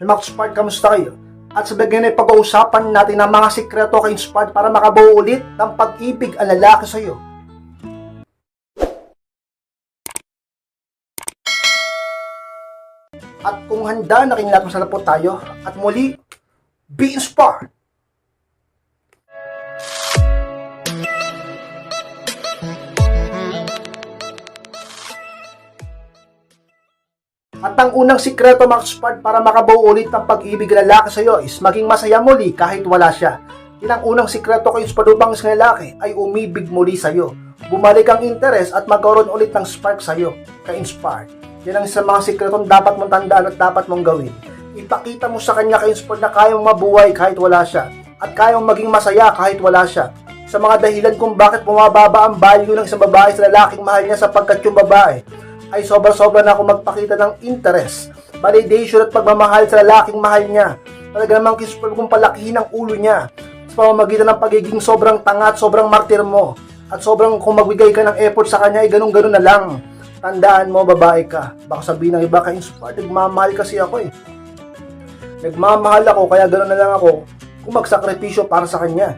Max Spark, kamusta kayo? At sa bagay na pag-uusapan natin ng mga sikreto kay Spark para makabuo ulit ng pag-ibig ang lalaki sa. At kung handa na kinilat masarap po tayo, at muli, be inspired! At ang unang sikreto mga Spark para makabuo ulit ng pag-ibig lalaki sa iyo is maging masaya muli kahit wala siya. Yan ang unang sikreto kay Spark upang isang lalaki ay umibig muli sa iyo. Bumalik ang interes at magkaroon ulit ng spark sa iyo, ka-inspire. Yan ang isang mga sikretong dapat mong tandaan at dapat mong gawin. Ipakita mo sa kanya ka-inspire na kayang mabuhay kahit wala siya at kayang maging masaya kahit wala siya. Sa mga dahilan kung bakit bumababa ang value ng isang babae sa lalaking mahal niya sapagkat yung babae ay sobra-sobra na ako magpakita ng interest, validation at pagmamahal sa lalaking mahal niya. Talaga namang kispal kung palakihin ang ulo niya sa pamamagitan ng pagiging sobrang tanga at sobrang martir mo. At sobrang kung magbigay ka ng effort sa kanya ay ganun-ganun na lang. Tandaan mo, babae ka. Baka sabihin ng iba ka inspired, nagmamahal kasi ako eh. Nagmamahal ako, kaya ganun na lang ako kung magsakripisyo para sa kanya.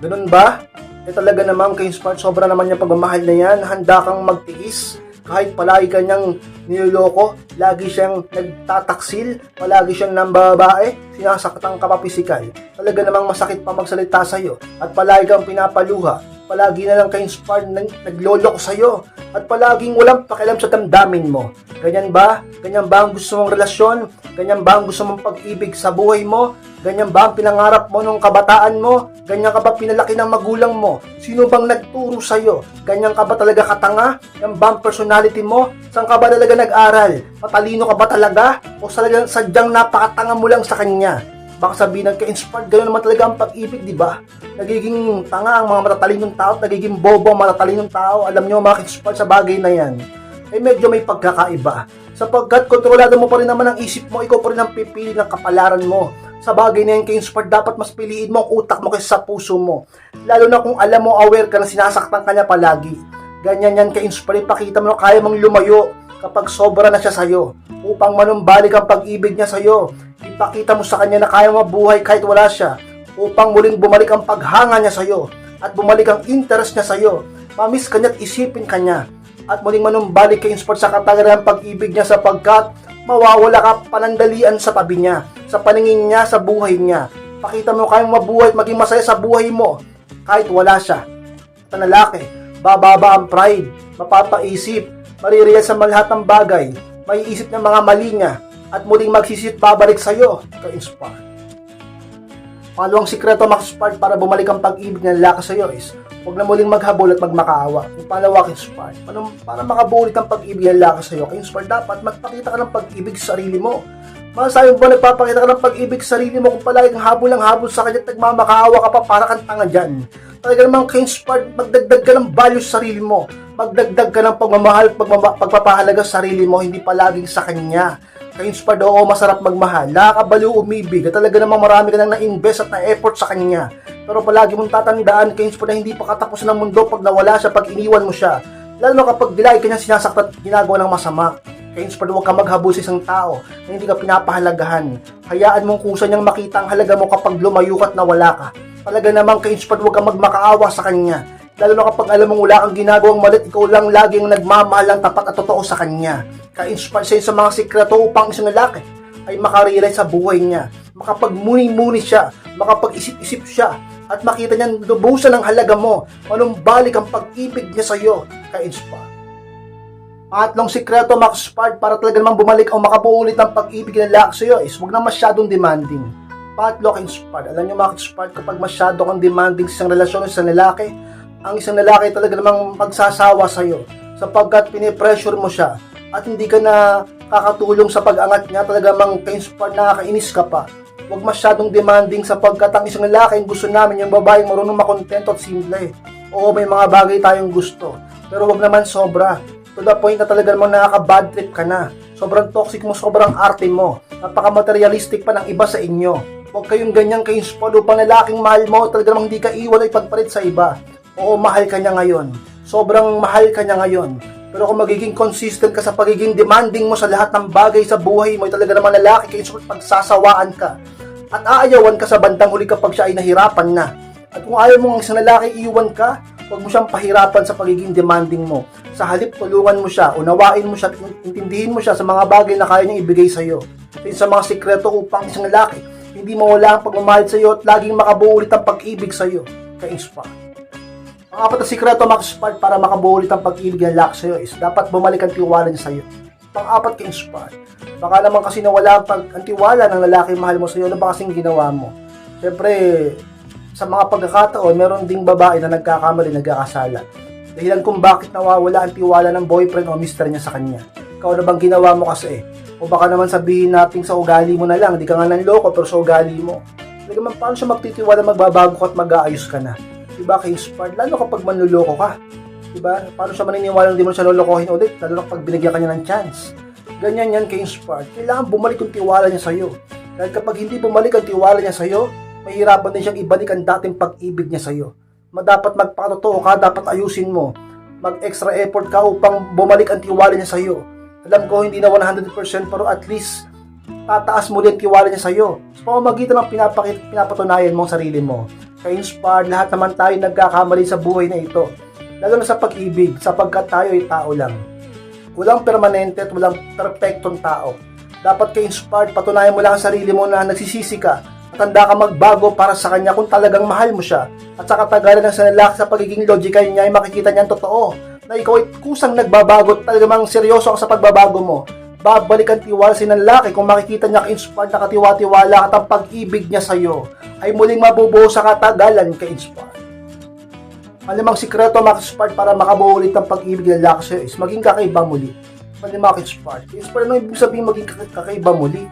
Ganun ba? Eh talaga naman kay Inspired, sobra naman yung pagmamahal na yan. Handa kang magtiis kahit palagi kanyang niloloko, lagi siyang nagtataksil, palagi siyang nambabae, sinasaktan ka pa pisikal. Talaga namang masakit pa magsalita sa'yo at palagi kang pinapaluha, palagi na lang ka-inspired nag nagloloko sa'yo at palaging walang pakialam sa damdamin mo. Ganyan ba? Ganyan ba ang gusto mong relasyon? Ganyan ba ang gusto mong pag-ibig sa buhay mo? Ganyan ba ang pinangarap mo nung kabataan mo? Ganyan ka ba pinalaki ng magulang mo? Sino bang nagturo sa'yo? Ganyan ka ba talaga katanga? Yan ba ang personality mo? Saan ka ba talaga nag-aral? Matalino ka ba talaga? O talagang sadyang napakatanga mo lang sa kanya? Baka sabihin ng ka-inspired, gano'n naman talaga ang pag-ibig, di ba? Nagiging tanga ang mga matatalinong tao, nagiging bobo ang matatalinong tao. Alam nyo, mga ka-inspired sa bagay na yan, eh medyo may pagkakaiba. Sapagkat kontrolado mo pa rin naman ang isip mo, ikaw pa rin ang pipili ng kapalaran mo. Sa bagay na yan, ka-inspired, dapat mas piliin mo ang utak mo kaysa sa puso mo. Lalo na kung alam mo, aware ka na sinasaktan ka niya palagi. Ganyan yan ka-inspired, ipakita mo na kaya mong lumayo kapag sobra na siya sa'yo. Upang manumbalik ang pag-ibig niya sa'yo. Ipakita mo sa kanya na kaya mabuhay kahit wala siya. Upang muling bumalik ang paghanga niya sa'yo. At bumalik ang interest niya sa'yo. Mamiss kanya at isipin kanya. At muling manumbalik kay Insport sa katagalan ng pag-ibig niya sapagkat mawawala ka panandalian sa tabi niya, sa paningin niya, sa buhay niya. Pakita mo kayang mabuhay at maging masaya sa buhay mo kahit wala siya. Lalaki, bababa ang pride, mapapaisip, maririyan sa lahat ng bagay, maiisip ng mga mali niya, at muling magsisit babalik sa iyo, ka-inspire. Pangalawang sikreto Max-Spark para bumalik ang pag-ibig ng lalaki sa iyo is huwag na muling maghabol at magmakaawa. Yung pangalawa, Spark, para, para makabulit ang pag-ibig ng lalaki sa iyo, Spark, dapat magpakita ka ng pag-ibig sa sarili mo. Masasabi mo ba nagpapakita ka ng pag-ibig sa sarili mo kung palagi kang habol ng habol sa kanya at nagmamakaawa ka pa para kang tanga dyan? Talaga namang Spark, magdagdag ka ng value sa sarili mo. Magdagdag ka ng pagmamahal, pagmama, pagpapahalaga sa sarili mo, hindi palaging sa kanya ka-inspired oo, masarap magmahal, nakakabaliw umibig, at talaga namang marami ka nang na-invest at na-effort sa kanya. Pero palagi mong tatandaan, ka-inspired na hindi pa katapos ng mundo pag nawala siya, pag iniwan mo siya. Lalo kapag dilay ka niya sinasaktan at ginagawa ng masama. Ka-inspired huwag ka maghabol sa isang tao na hindi ka pinapahalagahan. Hayaan mong kusa niyang makita ang halaga mo kapag lumayo ka at nawala ka. Talaga namang ka-inspired huwag ka magmakaawa sa kanya. Lalo na kapag alam mong wala kang ginagawang malit, ikaw lang laging nagmamahal ng tapat at totoo sa kanya. Ka-inspire siya sa mga sikreto upang isang lalaki ay makarealize sa buhay niya. Makapagmuni-muni siya, makapag-isip-isip siya, at makita niya lubusan ng halaga mo, manumbalik ang pag-ibig niya sa iyo, ka-inspire. Pangatlong sikreto, Max-Spark, para talaga namang bumalik o makabuo ulit ang pag-ibig ng lalaki sa iyo is huwag na masyadong demanding. Pangatlo, ka-inspired. Alam niyo, Max-Spark, kapag masyado kang demanding sa isang relasyon sa lalaki, ang isang lalaki talaga namang magsasawa sa iyo sapagkat pinipressure mo siya at hindi ka na kakatulong sa pag-angat niya. Talaga mang ka-inspired nakakainis ka pa. Huwag masyadong demanding sapagkat ang isang lalaki gusto namin yung babaeng marunong makontento at simple. Oo may mga bagay tayong gusto pero huwag naman sobra. To the point na talaga namang nakaka-bad trip ka na. Sobrang toxic mo, sobrang arte mo. Napaka-materialistic pa ng iba sa inyo. Huwag kayong ganyang ka-inspired upang lalaking mahal mo talaga namang hindi ka iwan ay pagpalit sa iba Oo, mahal ka niya ngayon. Sobrang mahal ka niya ngayon. Pero kung magiging consistent ka sa pagiging demanding mo sa lahat ng bagay sa buhay mo, talaga naman lalaki kayo sa pagsasawaan ka. At aayawan ka sa bandang huli kapag siya ay nahirapan na. At kung ayaw mo ng isang lalaki, iwan ka, huwag mo siyang pahirapan sa pagiging demanding mo. Sa halip, tulungan mo siya, unawain mo siya, intindihin mo siya sa mga bagay na kaya niyang ibigay sa iyo. Sa mga sikreto upang isang lalaki, hindi mawala ang pagmamahal sa iyo at laging makabuo ulit ang pag-ibig sa iyo. Ka-inspire. Ang apat na sikreto Max-Spart para makabuo ulit ang pag-ibig ng lalaki sa iyo is dapat bumalik ang tiwala niya sa iyo. Pang-apat ka-inspire. Baka naman kasi nawala ang, pag- ang tiwala ng lalaki mahal mo sa iyo, ano ba kasing ginawa mo? Siyempre, sa mga pagkakataon, meron ding babae na nagkakamali, nagkakasala. Dahilan kung bakit nawawala ang tiwala ng boyfriend o mister niya sa kanya. Ikaw na bang ginawa mo kasi? O baka naman sabihin natin sa ugali mo na lang, di ka nga nanloko pero sa ugali mo. Hindi man, paano siya magtitiwala, magbabago ka at mag-aayos ka na? Diba, ka-inspired? Lalo kapag manluloko ka. Diba? Paano siya maniniwala hindi mo siya lolokohin ulit? Lalo na kapag binigyan ka niya ng chance. Ganyan yan ka-inspired. Kailangan bumalik yung tiwala niya sa'yo. Dahil kapag hindi bumalik ang tiwala niya sa'yo, mahirapan din siyang ibalik ang dating pag-ibig niya sa'yo. Dapat magpakatotoo ka, dapat ayusin mo. Mag-extra effort ka upang bumalik ang tiwala niya sa'yo. Alam ko hindi na 100% pero at least tataas mo din ang tiwala niya sa'yo. Sa pamamagitan ng pinapakit, pinapatunayan mo ang sarili mo. Ka-inspired, lahat naman tayo nagkakamali sa buhay na ito. Lalo na sa pag-ibig, sapagkat tayo ay tao lang. Walang permanente at walang perfectong tao. Dapat ka-inspired, patunayan mo lang ang sarili mo na nagsisisi ka at handa ka magbago para sa kanya kung talagang mahal mo siya. At sa katagalan ng sa lalaki sa pagiging logical niya ay makikita niya ang totoo na ikaw ay kusang nagbabago at talagang seryoso ka sa pagbabago mo. Babalik ang tiwala sa ng lalaki kung makikita niya ka-inspired na katiwa-tiwala at ang pag-ibig niya sa iyo ay muling mabubuo sa katagalan ka-inspired. Malamang sikreto Max-Inspired para makabuo ulit ng pag-ibig ng lalaki sa'yo is maging kakaiba muli. Malamang Max-Inspired. Inspired ano ibig sabihin maging kaka- kakaiba muli?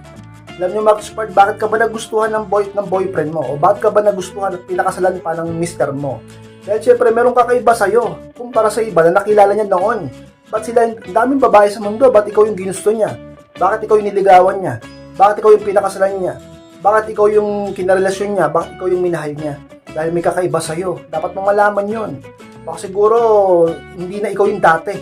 Alam niyo Max-Inspired, bakit ka ba nagustuhan ng, boy, ng boyfriend mo? O bakit ka ba nagustuhan at pinakasalan pa ng mister mo? Dahil syempre meron kakaiba sa'yo kumpara sa iba na nakilala niya noon. Ba't sila, daming babae sa mundo, ba't ikaw yung ginusto niya? Bakit ikaw yung niligawan niya? Bakit ikaw yung pinakasalan niya? Bakit ikaw yung kinarelasyon niya? Bakit ikaw yung minahal niya? Dahil may kakaiba sa'yo. Dapat mong malaman yon. Baka siguro, hindi na ikaw yung dati.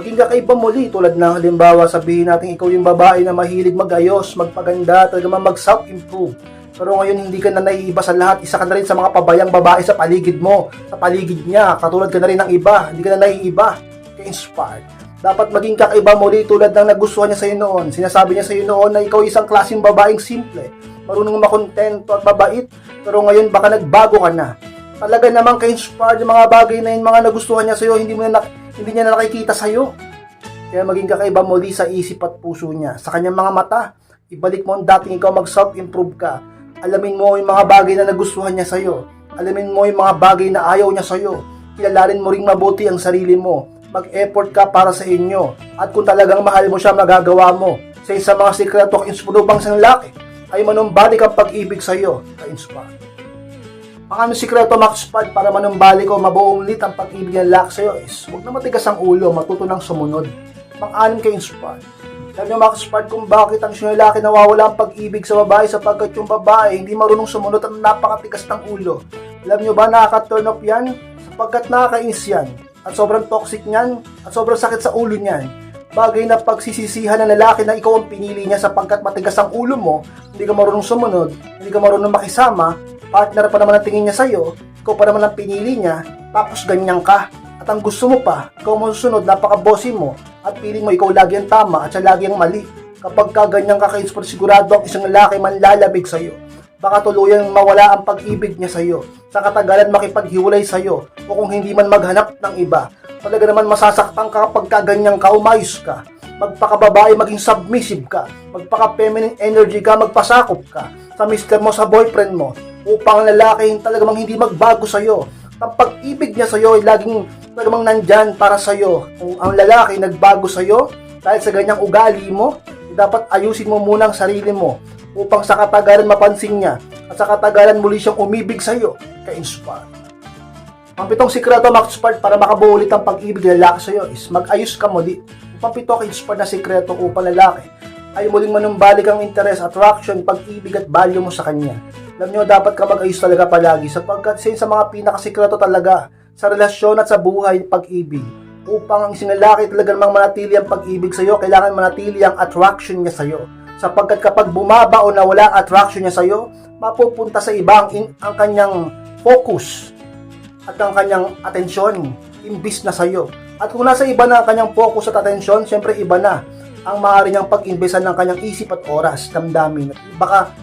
Maging kakaiba muli tulad ng halimbawa sabihin natin ikaw yung babae na mahilig magayos, magpaganda, talaga mag self-improve. Pero ngayon hindi ka na naiiba sa lahat, isa ka na rin sa mga pabayang babae sa paligid mo, sa paligid niya, katulad ka na rin ng iba, hindi ka na naiiba, ka-inspired. Dapat maging kakaiba muli tulad ng nagustuhan niya sa'yo noon. Sinasabi niya sa'yo noon na ikaw isang klaseng babaeng simple, marunong makontento at mabait, pero ngayon baka nagbago ka na. Talaga namang ka-inspired yung mga bagay na yung mga nagustuhan niya sa'yo, hindi mo na, hindi niya na nakikita sa'yo. Kaya maging kakaiba muli sa isip at puso niya, sa kanyang mga mata. Ibalik mo ang dating ikaw mag self-improve ka. Alamin mo yung mga bagay na nagustuhan niya sa'yo. Alamin mo yung mga bagay na ayaw niya sa'yo. Kilalanin mo ring mabuti ang sarili mo. Mag-effort ka para sa inyo. At kung talagang mahal mo siya, magagawa mo. Sa isa mga sikreto ang inspirubang sa lalaki, ay manumbalik ang pag-ibig sa iyo. Ka-inspire. Ang ano sikreto Max Pad para manumbalik o mabuong ulit ang pag-ibig ng lalaki sa iyo is huwag na matigas ang ulo, matuto ng sumunod. Pang-anim kay inspire. Alam niyo Max Pad kung bakit ang siyang lalaki nawawala ang pag-ibig sa babae sapagkat yung babae hindi marunong sumunod at napakatigas ng ulo. Alam niyo ba nakaka-turn off yan? Sapagkat nakakainis yan. At sobrang toxic niyan at sobrang sakit sa ulo niyan. Bagay na pagsisisihan ng lalaki na ikaw ang pinili niya sapagkat matigas ang ulo mo, hindi ka marunong sumunod, hindi ka marunong makisama, partner pa naman ang tingin niya sa'yo, ikaw pa naman ang pinili niya, tapos ganyan ka. At ang gusto mo pa, ikaw mo susunod, napaka-bossy mo, at piling mo ikaw lagi ang tama at siya lagi ang mali. Kapag ka ganyan ka ka-inspire, sigurado ang isang lalaki manlalabig sa'yo. Baka tuluyang mawala ang pag-ibig niya sa'yo. Sa katagalan makipaghiwalay sa'yo, o kung hindi man maghanap ng iba. Talaga naman masasaktan ka kapag ka ganyan ka, umayos ka magpakababae, maging submissive ka, magpaka-feminine energy ka, magpasakop ka sa mister mo, sa boyfriend mo, upang ang lalaki talagang hindi magbago sa'yo. Ang pag-ibig niya sa'yo ay laging talagang nandyan para sa'yo. Kung ang lalaki nagbago sa'yo, dahil sa ganyang ugali mo, dapat ayusin mo muna ang sarili mo upang sa katagalan mapansin niya at sa katagalan muli siyang umibig sa'yo, ka-inspire. Ang pitong sikreto Max Part para makabuo ulit ang pag-ibig ng lalaki sa iyo is mag-ayos ka muli. Ang pangpito ka-inspire na sikreto upang lalaki ay muling manumbalik ang interest, attraction, pag-ibig at value mo sa kanya. Alam nyo, dapat ka mag-ayos talaga palagi sapagkat sa mga pinakasikreto talaga sa relasyon at sa buhay, pag-ibig upang ang isang lalaki talaga namang manatili ang pag-ibig sa iyo, kailangan manatili ang attraction niya sa iyo. Sapagkat kapag bumaba o nawala ang attraction niya sa iyo, mapupunta sa iba ang, in- ang kanyang focus at ang kanyang atensyon imbis na sa iyo. At kung nasa iba na ang kanyang focus at atensyon, siyempre iba na ang maaari niyang pag-imbesan ng kanyang isip at oras, damdamin. Baka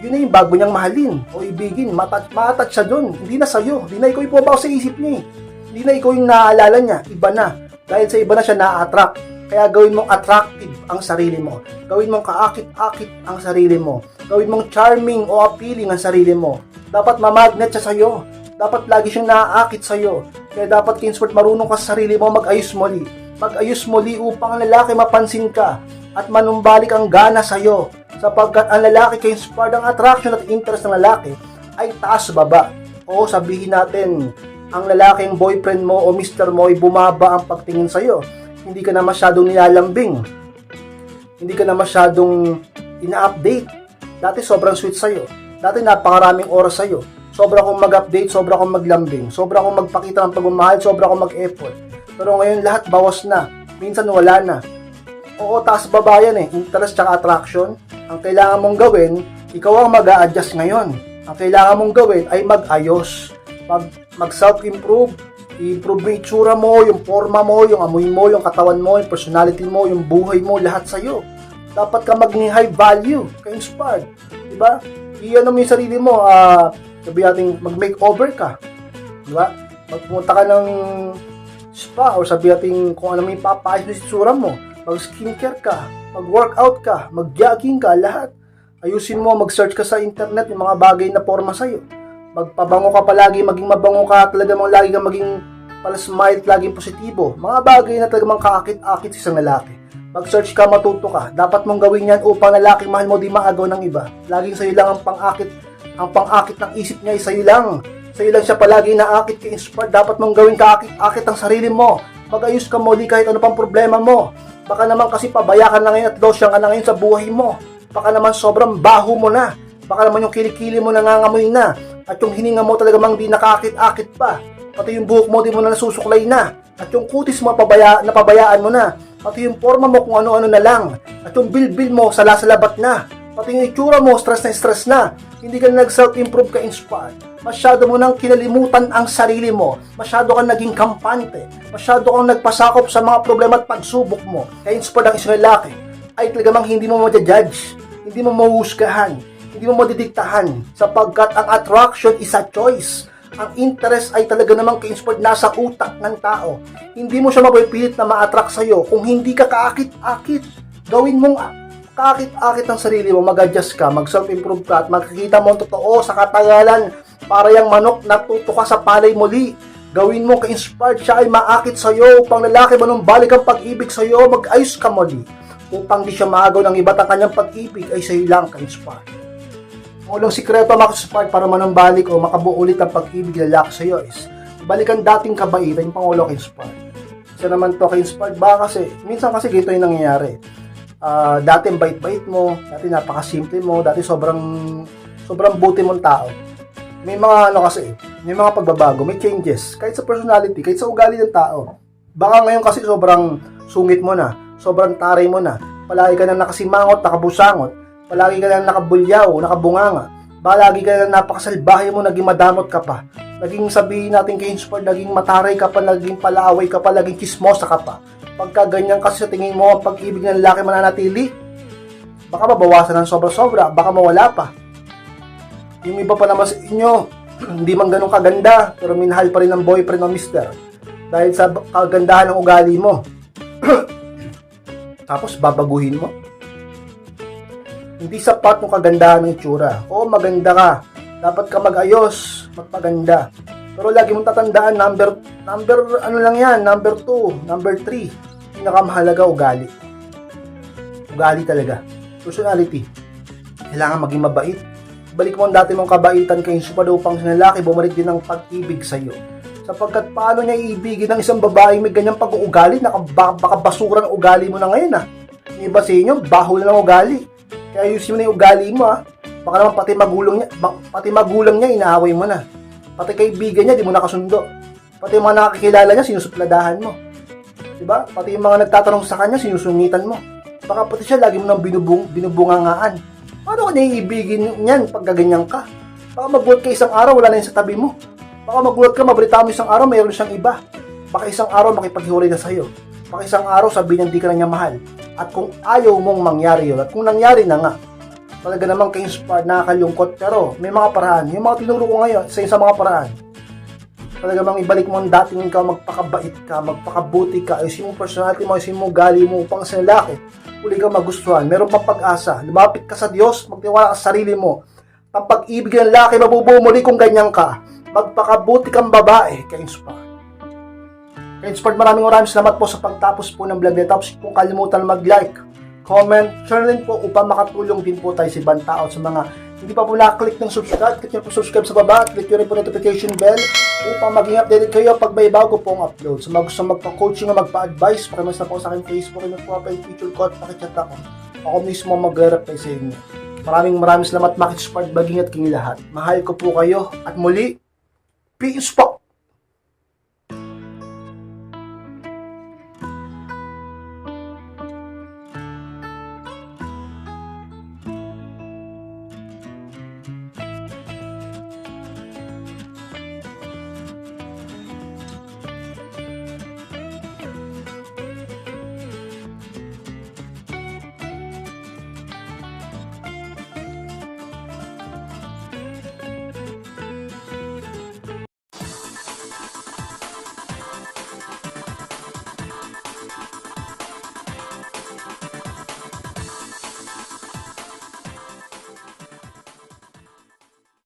yun na yung bago niyang mahalin o ibigin, matat siya dun. Hindi na sa'yo. Hindi na ikaw pumabaw sa isip niya eh. Hindi na ikaw yung naaalala niya. Iba na. Dahil sa iba na siya na-attract. Kaya gawin mong attractive ang sarili mo. Gawin mong kaakit-akit ang sarili mo. Gawin mong charming o appealing ang sarili mo. Dapat mamagnet siya sa'yo. Dapat lagi siyang naaakit sa'yo. Kaya dapat, Kinsford, marunong ka sa sarili mo mag-ayos muli. Mag-ayos muli upang ang lalaki mapansin ka at manumbalik ang gana sa'yo sapagkat ang lalaki kay inspired ang attraction at interest ng lalaki ay taas baba. O sabihin natin, ang lalaking boyfriend mo o mister mo ay bumaba ang pagtingin sa'yo. Hindi ka na masyadong nilalambing. Hindi ka na masyadong ina-update. Dati sobrang sweet sa'yo. Dati napakaraming oras sa'yo. Sobra kong mag-update, sobra kong maglambing, sobra kong magpakita ng pagmamahal, sobra kong mag-effort. Pero ngayon lahat bawas na. Minsan wala na. Oo, taas baba yan eh. Interest tsaka attraction. Ang kailangan mong gawin, ikaw ang mag adjust ngayon. Ang kailangan mong gawin ay mag-ayos. Mag, mag-self-improve. I-improve mo yung itsura mo, yung forma mo, yung amoy mo, yung katawan mo, yung personality mo, yung buhay mo, lahat sa'yo. Dapat ka maging high value, ka-inspired. Diba? I-ano mo yung sarili mo, ah, sabi natin, mag-makeover ka. Diba? Magpunta ka ng spa or sabi natin kung ano may papayos na itsura mo. Mag-skincare ka, mag-workout ka, mag-jogging ka, lahat. Ayusin mo, mag-search ka sa internet yung mga bagay na forma sa'yo. Magpabango ka palagi, maging mabango ka, talaga mong lagi kang maging pala smile, laging positibo. Mga bagay na talaga mang kaakit-akit sa isang lalaki. Mag-search ka, matuto ka. Dapat mong gawin yan upang lalaki mahal mo di maagaw ng iba. Laging sa'yo lang ang pang-akit, ang pang-akit ng isip niya ay sa'yo lang. Sa'yo lang siya palagi naakit ka inspired. Dapat mong gawin kaakit-akit ang sarili mo. Mag-ayos ka muli kahit ano pang problema mo. Baka naman kasi pabaya ka na ngayon at losyang ka na ngayon sa buhay mo. Baka naman sobrang baho mo na. Baka naman yung kilikili mo nangangamoy na. At yung hininga mo talaga mang di nakakit-akit pa. Pati yung buhok mo di mo na nasusuklay na. At yung kutis mo pabaya, napabayaan mo na. Pati yung forma mo kung ano-ano na lang. At yung bilbil mo salasalabat na. Pati yung itsura mo stress na stress na. Hindi ka na nag-self-improve ka inspired. Masyado mo nang kinalimutan ang sarili mo. Masyado kang naging kampante. Masyado kang nagpasakop sa mga problema at pagsubok mo. Kaya inspired ang isang lalaki ay talagang hindi mo ma-judge. Hindi mo mahuhusgahan. Hindi mo madidiktahan. Sapagkat ang attraction is a choice. Ang interest ay talaga namang ka-inspired nasa utak ng tao. Hindi mo siya mapipilit na ma-attract sa'yo kung hindi ka kaakit-akit. Gawin mong kaakit-akit ang sarili mo, mag-adjust ka, mag-self-improve ka, at makikita mo ang totoo sa katagalan para yung manok natuto ka sa palay muli. Gawin mo ka-inspired siya ay maakit sa'yo upang lalaki manumbalik ang pag-ibig sa'yo, mag-ayos ka muli. Upang di siya maagaw ng iba't ang kanyang pag-ibig ay sa'yo lang ka-inspired. Walang sikreto maka-inspired para manumbalik o makabuo ulit ang pag-ibig ng lalaki sa'yo is balikan dating kabaitan yung Pangulo ka-inspired. Isa naman to ka-inspired ba kasi, minsan kasi ganito yung nangyayari. Ah, dati bait-bait mo, dati napakasimple mo, dati sobrang sobrang buti mong tao. May mga ano kasi, may mga pagbabago, may changes, kahit sa personality, kahit sa ugali ng tao. Baka ngayon kasi sobrang sungit mo na, sobrang taray mo na, palagi ka na nakasimangot, nakabusangot, palagi ka na nakabulyaw, nakabunganga, palagi ka na napakasalbahe mo, naging madamot ka pa. Naging sabihin natin kay Inspire, naging mataray ka pa, naging palaaway ka pa, naging chismosa ka pa. Pagka ganyan kasi sa tingin mo, ang pag-ibig ng lalaki mananatili, baka mabawasan ng sobra-sobra, baka mawala pa. Yung iba pa naman sa inyo, hindi man ganun kaganda, pero minahal pa rin ng boyfriend o mister. Dahil sa kagandahan ng ugali mo. Tapos babaguhin mo. Hindi sapat yung kagandahan ng itsura. Oo, maganda ka. Dapat ka mag-ayos, magpaganda. Pero lagi mong tatandaan, number, number, ano lang yan, number 2, number 3, pinakamahalaga ugali. Ugali talaga. Personality. Kailangan maging mabait. Balik mo ang dati mong kabaitan kay Supa daw pang sinalaki, bumalik din ang pag-ibig sa iyo. Sapagkat paano niya iibigin ng isang babae may ganyang pag-uugali, na baka, baka basura ng ugali mo na ngayon ah. Yung iba sa inyo, bahol na ng ugali. Kaya ayusin mo na yung ugali mo ah. Baka naman pati magulang niya, pati magulang niya inaaway mo na. Pati kaibigan niya, di mo nakasundo. Pati yung mga nakakilala niya, sinusupladahan mo. Diba? Pati yung mga nagtatanong sa kanya, sinusungitan mo. Baka pati siya lagi mo nang binubung, binubungangaan. Paano ka naiibigin niyan pag gaganyan ka? Baka mag-work ka isang araw, wala na yun sa tabi mo. Baka mag-work ka, mabalita mo isang araw, mayroon siyang iba. Baka isang araw makipaghiwalay na sa'yo. Baka isang araw sabihin niya hindi ka na niya mahal. At kung ayaw mong mangyari yun, at kung nangyari na nga, talaga naman kayo inspired, nakakalungkot, pero may mga paraan. Yung mga tinuro ko ngayon, sa mga paraan. Talaga bang ibalik mo ang dating ikaw, magpakabait ka, magpakabuti ka, ayusin mo personality mo, ayusin mo gali mo upang sa lalaki, uli ka magustuhan, meron pang pag-asa, lumapit ka sa Diyos, magtiwala ka sa sarili mo, ang pag-ibig ng lalaki, mabubuo muli kung ganyan ka, magpakabuti kang babae, ka-inspire. Ka-inspired, maraming maraming salamat po sa pagtapos po ng vlog nito. Tapos kung kalimutan mag-like, comment, share rin po upang makatulong din po tayo sa ibang tao sa mga hindi pa po nakaklik ng subscribe, click nyo po subscribe sa baba, click nyo rin po notification bell upang maging updated kayo pag may bago pong upload. Sa mga gusto magpa-coaching o magpa-advise, pakimas na po sa aking Facebook and po pa yung feature ko at pakichat ako. Ako mismo mag-reply sa inyo. Maraming maraming salamat, Makit Spart, baging at king lahat. Mahal ko po kayo at muli, peace po!